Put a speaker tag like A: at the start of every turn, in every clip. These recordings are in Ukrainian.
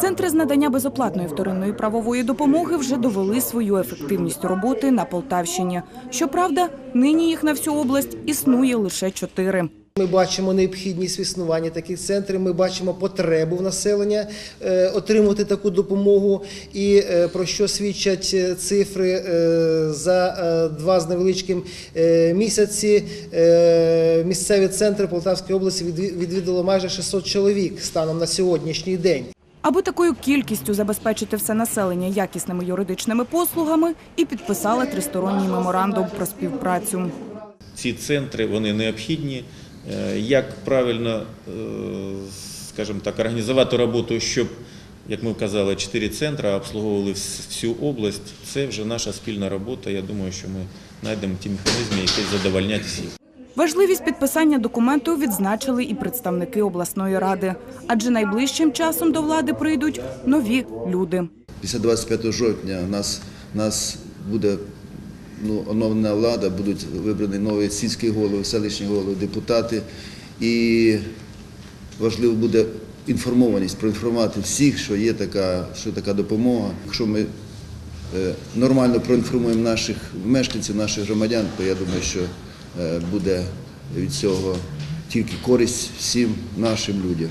A: Центри з надання безоплатної вторинної правової допомоги вже довели свою ефективність роботи на Полтавщині. Щоправда, нині їх на всю область існує лише чотири.
B: Ми бачимо необхідність в існуванні таких центрів. Ми бачимо потребу в населення е, отримувати таку допомогу. І е, про що свідчать е, цифри за два з невеличким місяці. Місцеві центри Полтавської області відві- відвідало майже 600 чоловік станом на сьогоднішній день.
A: Аби такою кількістю забезпечити все населення якісними юридичними послугами, і підписали тристоронній меморандум про співпрацю.
C: Ці центри вони необхідні. Е, Як правильно, е, скажімо так, організувати роботу, щоб, як ми казали, чотири центри обслуговували всю область, це вже наша спільна робота. Я думаю, що ми знайдемо ті механізми, які задовольнять всіх.
A: Важливість підписання документу відзначили і представники обласної ради, адже найближчим часом до влади прийдуть нові люди.
D: Після 25 жовтня у нас, нас буде ну, оновлена влада, будуть вибрані нові сільські голови, селищні голови, депутати. І важливо буде інформованість, проінформувати всіх, що є така, що така допомога. Якщо ми е, нормально проінформуємо наших мешканців, наших громадян, то я думаю, що буде від цього тільки користь всім нашим людям.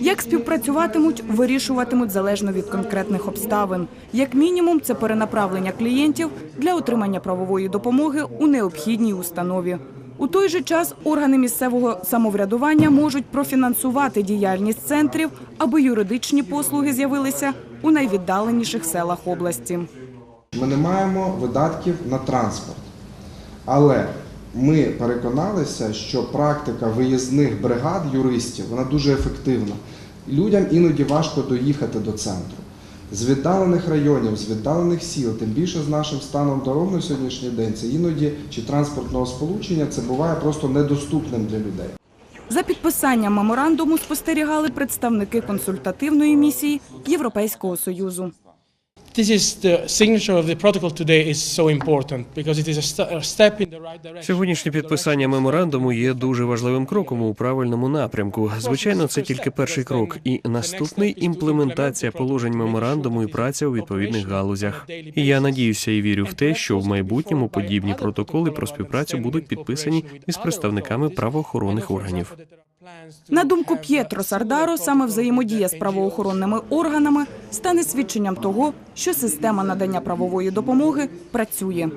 A: Як співпрацюватимуть, вирішуватимуть залежно від конкретних обставин. Як мінімум, це перенаправлення клієнтів для отримання правової допомоги у необхідній установі. У той же час органи місцевого самоврядування можуть профінансувати діяльність центрів, аби юридичні послуги з'явилися у найвіддаленіших селах області.
E: Ми не маємо видатків на транспорт. Але ми переконалися, що практика виїзних бригад юристів вона дуже ефективна. Людям іноді важко доїхати до центру. З віддалених районів, з віддалених сіл, тим більше з нашим станом дорог на сьогоднішній день, це іноді чи транспортного сполучення, це буває просто недоступним для людей.
A: За підписанням меморандуму спостерігали представники консультативної місії Європейського союзу.
F: Сьогоднішнє підписання меморандуму є дуже важливим кроком у правильному напрямку. Звичайно, це тільки перший крок, і наступний імплементація положень меморандуму і праця у відповідних галузях. І я надіюся і вірю в те, що в майбутньому подібні протоколи про співпрацю будуть підписані із представниками правоохоронних органів.
A: На думку П'єтро Сардаро, саме взаємодія з правоохоронними органами стане свідченням того, що система надання правової допомоги працює.